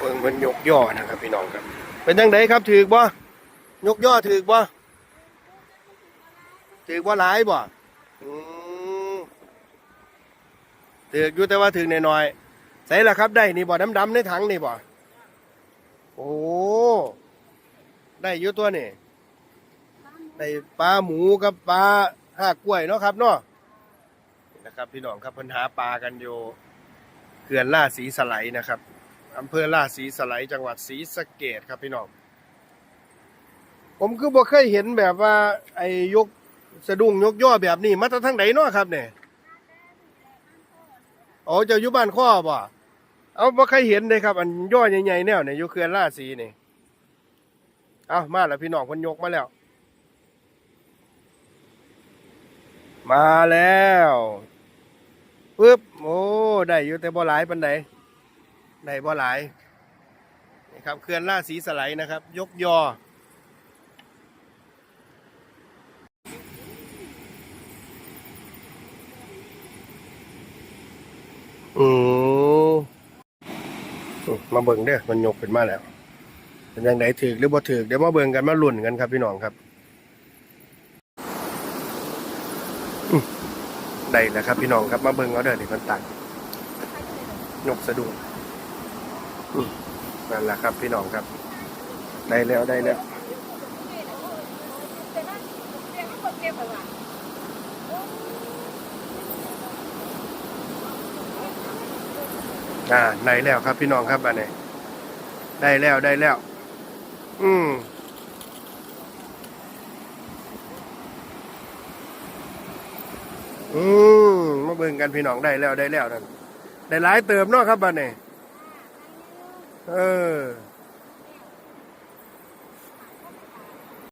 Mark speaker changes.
Speaker 1: เอิงมันยกย่อนะครับพี่น้องครับ เป็นยังไงครับถือบ่ยกย่อถือบ่ถือบ่หลายบ่ถืออยู่แต่ว่าถือน้อยๆใส่ละครับได้นี่บ่ดำๆในถังนี่บ่โอ้ได้อยู่ตัวนี่ได้ปลาหมูกับปลาห้ากล้วยเนาะครับเนาะนะครับพี่น้องครับเพิ่นหาปลากันอยู่เขื่อนล่าสีสไลด์นะครับ อำเภอลาดศรีสไลด์จังหวัดศรีสะเกดครับพี่น้อง ผมคือบ่เคยเห็นแบบว่า ไอ้ยกสะดุ้งยกย่อแบบนี้ มาจากทางไหนเนาะครับเนี่ยอ๋อจ้าอยู่บ้านข้อบ่เอาบ่เคยเห็นเลยครับ อันย่อใหญ่ๆแนวเนี่ยอยู่เขื่อนลาดศรีนี่เอามาแล้วพี่น้องคนยกมาแล้ว มาแล้วปึ๊บโอ้ได้อยู่แต่บ่หลายปานใด ได้บ่อหลายนี่ครับเขื่อนล่าสีสไลด์นะครับ ยกยออืมมาเบิ่งเด้อมันยกขึ้นมาแล้วเป็นยังไงถือหรือบ่ถือเดี๋ยวมาเบิ่งกันมาลุ่นกันครับพี่น้องครับได้แล้วครับพี่น้องครับมาเบิ่งเอาเด้อนี่มันตักยกสะดุ้ง นั่นแหละครับพี่น้องครับ ได้แล้วได้แล้วอ่าได้แล้วครับพี่น้องครับอันนี้ได้แล้วได้แล้ว อืมอืมมาเบิ่งกันพี่น้องได้แล้วได้แล้วนั่นได้หลายเติมเนาะครับบัดนี้ ออ